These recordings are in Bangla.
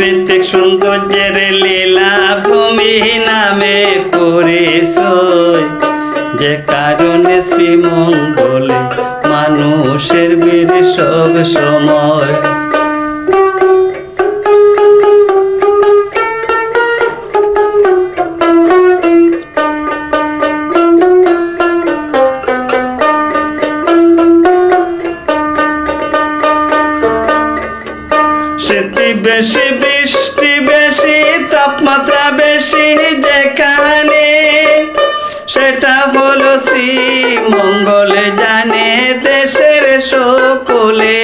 প্রাকৃতিক সৌন্দর্যের লীলা ভূমি নামে পরিচয়। যে কারণে শ্রীমঙ্গলে মানুষের বীর সব সময়। বেশি বৃষ্টি, বেশি তাপমাত্রা, বেশি যেখানে সেটা হলো শ্রীমঙ্গলে, জানে দেশের সকলে।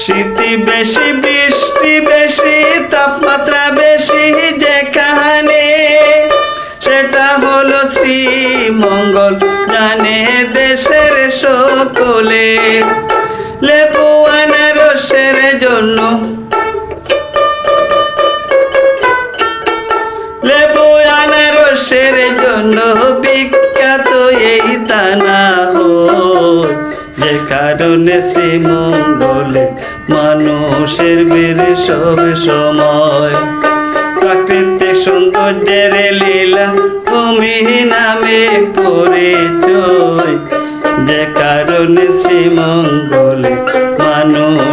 শীতি বেশি বৃষ্টি, বেশি তাপমাত্রা, বেশি যেখানে সেটা হলো শ্রীমঙ্গল, জানে দেশের সকলে। লেবু আনারসের জন্য। লেবু আনারসের জন্য বিখ্যাত এই তানা হয় যে কারণে শ্রীমঙ্গলে মানুষের বীর সব সময়। প্রাকৃতিক সৌন্দর্যের লীলা ভূমি নামে পরিচয়। যে কারণে শ্রীমঙ্গলে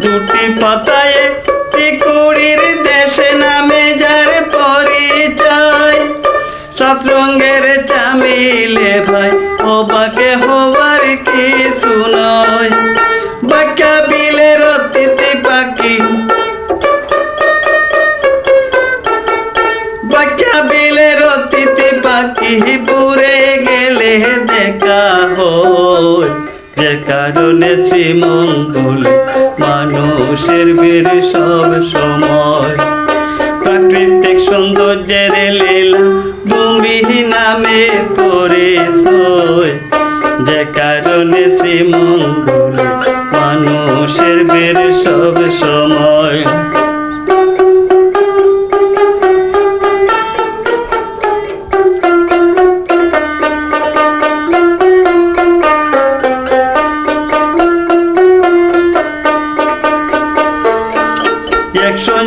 দুটি পাতায় একটি কুড়ির দেশে নামে যার পরিচয়। সতরঙ্গের চামিলে ভাই ও বাকে হওয়ার কি নয়। বাক্যা বিলের অতিথি পাখি। বাক্যা বিলের অতিথি পাখি পুরে গেলে দেখা হয়। যে কারণে শ্রীমঙ্গল মানুষের বীর সব সময়। প্রাকৃতিক সৌন্দর্যের লীলা ভূমি নামে পরিচয়। যে কারণে শ্রীমঙ্গল মানুষের বীর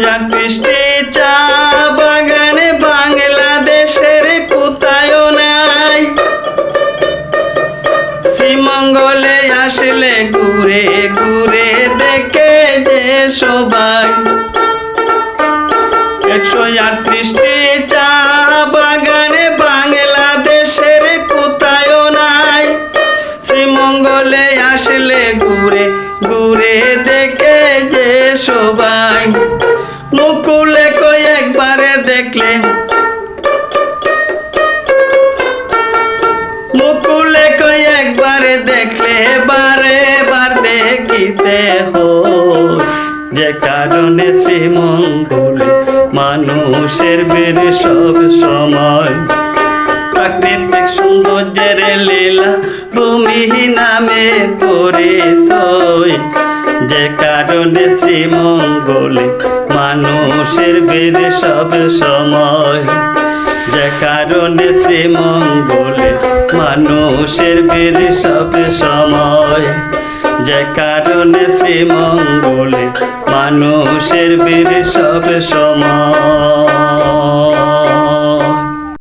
একশো পৃষ্ঠে চা বাগানে বাংলাদেশের কোথায় নাই? শ্রীমঙ্গলে আসলে ঘুরে ঘুরে দেখে যে সবাই। একশো আটত্রিশটি মুকুলে কই একবারে দেখলে? মুকুলে কই একবারে দেখলে? বারে বার দেখিতে হয় যে কারণে শ্রীমঙ্গলে মানুষের বীর সব সময় প্রাকৃতিক সৌন্দর্যের লীলা ভূমি নামে পরিচয়। যে কারণে শ্রীমঙ্গলে মানুষের বীর সব সময়। যে কারণে শ্রীমঙ্গলে মানুষের বীর সব সময়। যে কারণে শ্রীমঙ্গলে মানুষের বীর সব সময়।